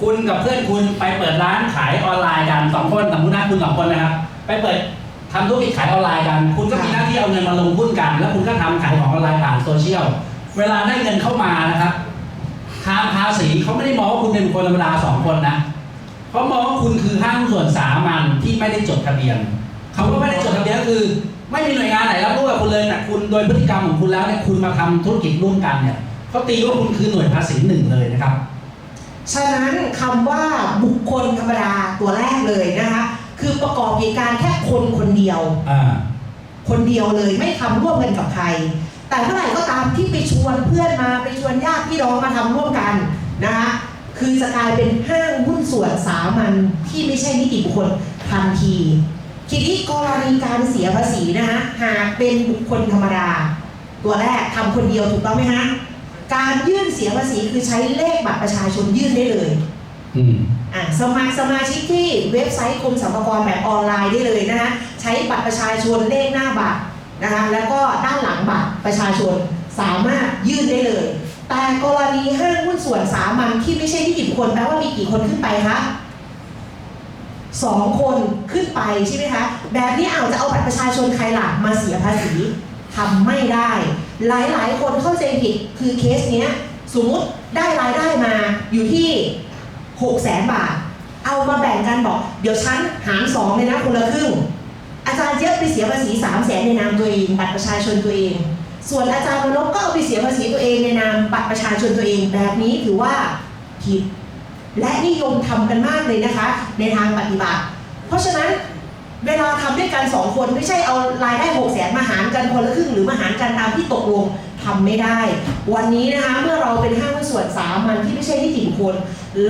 คุณกับเพื่อนคุณไปเปิดร้านขายออนไลน์กันสองคนสมมตินะคุณสองคนนะครับ ไปเปิดทำธุรกิจขายออนไลน์กัน คุณก็มีหน้าที่เอาเงินมาลงหุ้นกัน แล้วคุณก็ทำขายของออนไลน์ผ่านโซเชียลเวลาได้เงินเข้ามานะครับทางภาษีเขาไม่ได้มองว่าคุณเป็นคคลธรรมดาสองคนนะเขามองว่าคุณคือห้างส่วนสามัญที่ไม่ได้จดทะเบียนเขาก็ไม่ได้จดทะเบียนก็คือ ไม่มีหน่วยงานไหนรับรู้กับคุณเลยแต่คุณโดยพฤติกรรมของคุณแล้วเนี่ยคุณมาทำธุรกิจร่วมกันเนี่ยเขาตีว่าคุณคือหน่วยภาษีหนึ่งเลยนะครับ ฉะนั้นคำว่าบุคคลธรรมดาตัวแรกเลยนะคะคือประกอบกิจการแค่คนคนเดียว อ่า คนเดียวเลยไม่ทำร่วมกันกับใคร แต่เมื่อไหร่ก็ตามที่ไปชวนเพื่อนมาไปชวนญาติพี่น้องมาทำร่วมกันนะคะคือจะกลายเป็นห้างหุ้นส่วนสามัญที่ไม่ใช่นิติบุคคลทันทีทีนี้กรณีการเสียภาษีนะคะหากเป็นบุคคลธรรมดา ตัวแรกทำคนเดียวถูกต้องไหมฮะ การยื่นเสียภาษีคือใช้เลขบัตรประชาชนยื่นได้เลยอืมอะสมัครสมาชิกที่เว็บไซต์กรมสรรพากรแบบออนไลน์ได้เลยนะคะใช้บัตรประชาชนเลขหน้าบัตรนะคะแล้วก็ด้านหลังบัตรประชาชนสามารถยื่นได้เลย แต่กรณีห้างหุ้นส่วนสามัญที่ไม่ใช่นิติบุคคลแปลว่ามีกี่คนขึ้นไปคะสองคนขึ้นไปใช่ไหมคะ แบบนี้เอาจะเอาบัตรประชาชนใครหลักมาเสียภาษีทำไม่ได้ หลายๆ คนเข้าใจผิดคือเคสเนี้ยสมมุติได้รายได้มาอยู่ที่หกแสนบาท เอามาแบ่งกันบอก เดี๋ยวฉันหารสองเลยนะคนละครึ่ง อาจารย์เจี๊ยบไปเสียภาษีสามแสนในนามตัวเอง บัตรประชาชนตัวเอง ส่วนอาจารย์มนพก็เอาไปเสียภาษีตัวเองในนามบัตรประชาชนตัวเองแบบนี้ถือว่าผิดและนิยมทำกันมากเลยนะคะ ในทางปฏิบัติ เพราะฉะนั้น เวลาทำด้วยกันสองคนไม่ใช่เอารายได้หกแสนมาหารกันคนละครึ่งหรือมาหารกันตามที่ตกลงทำไม่ได้ วันนี้นะคะเมื่อเราเป็นห้างหุ้นส่วนสามัญที่ไม่ใช่นิติบุคคล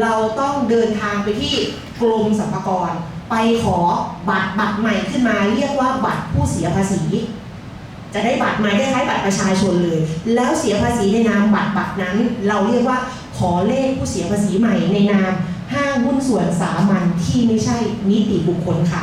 เราต้องเดินทางไปที่กรมสรรพากร ไปขอบัตรบัตรใหม่ขึ้นมา เรียกว่าบัตรผู้เสียภาษี จะได้บัตรใหม่ได้คล้ายบัตรประชาชนเลย แล้วเสียภาษีในนามบัตรบัตรนั้น เราเรียกว่าขอเลขผู้เสียภาษีใหม่ในนามห้างหุ้นส่วนสามัญที่ไม่ใช่นิติบุคคลค่ะ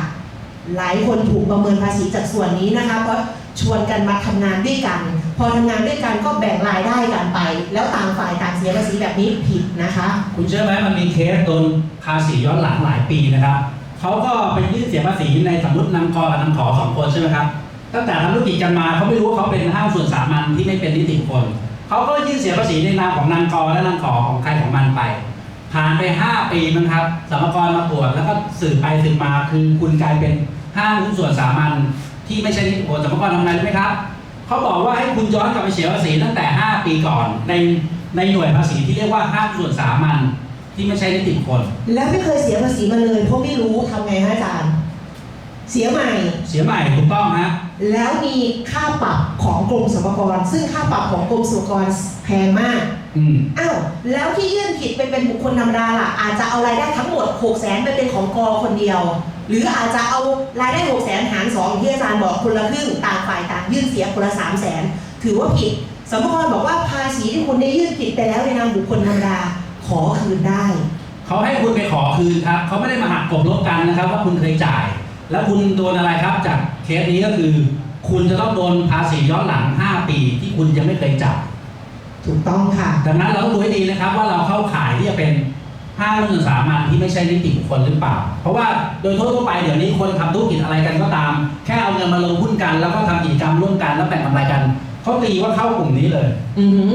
หลายคนถูกประเมินภาษีจากส่วนนี้นะคะเพราะชวนกันมาทำงานด้วยกัน พอทำงานด้วยกันก็แบ่งรายได้กันไป แล้วต่างฝ่ายต่างเสียภาษีแบบนี้ผิดนะคะ คุณเชื่อไหมมันมีเคสโดนภาษีย้อนหลังหลายปีนะครับเขาก็ไปยื่นเสียภาษีในสมมตินางกอกับนางขอสองคนใช่ไหมครับตั้งแต่ทำธุรกิจกันมาเขาไม่รู้ว่าเขาเป็นห้างส่วนสามัญที่ไม่เป็นนิติบุคคลเขาก็ยื่นเสียภาษีในนามของนางกอและนางขอของใครของมันไปผ่านไป 5 ปีมั้งครับสรรกรมาตรวจแล้วก็สืบไปสืบมาคือคุณกลายเป็น ห้างหุ้นส่วนสามัญที่ไม่ใช่นิติบุคคลสรรพากรทำไงรู้ไหมครับเขาบอกว่าให้คุณย้อนกลับไปเสียภาษีตั้งแต่ 5 ปีก่อนในในหน่วยภาษีที่เรียกว่าห้างส่วนสามัญที่ไม่ใช่นิติบุคคลแล้วไม่เคยเสียภาษีมาเลยเพราะไม่รู้ทำไงฮะอาจารย์ เสียใหม่ เสียใหม่ถูกต้องฮะแล้วมีค่าปรับของกรมสรรพากร ซึ่งค่าปรับของกรมสรรพากรแพงมากอืมอ้าวแล้วที่ยื่นผิดไปเป็นบุคคลธรรมดาล่ะอาจจะเอารายได้ทั้งหมด6 0แสนไปเป็นของกอคนเดียว หรืออาจจะเอารายได้6 0แสนหารสองอย่างที่อาจารย์บอกคนละครึ่งต่างฝ่ายต่างยื่นเสียคนละ3 0 0แสนถือว่าผิดสรรพากรบอกว่าภาษีที่คุณได้ยื่นผิดไปแล้วในนามบุคคลธรรมดาขอคืนได้ เขาให้คุณไปขอคืนครับ เขาไม่ได้มาหักกบลบกันนะครับ ว่าคุณเคยจ่าย แล้วคุณโดนอะไรครับจากเคสนี้ก็คือ คุณจะต้องโดนภาษีย้อนหลัง 5 ปีที่คุณยังไม่เคยจ่ายถูกต้องค่ะ ดังนั้นเราต้องดูให้ดีนะครับว่าเราเข้าข่ายที่จะเป็น ห้างหุ้นส่วนสามัญที่ไม่ใช่นิติบุคคลหรือเปล่า เพราะว่าโดยทั่วไปเดี๋ยวนี้คนทำธุรกิจอะไรกันก็ตาม แค่เอาเงินมาลงหุ้นกัน แล้วก็ทำกิจกรรมร่วมกันแล้วแบ่งกำไรกันเขาตีว่าเข้ากลุ่มนี้เลย อือ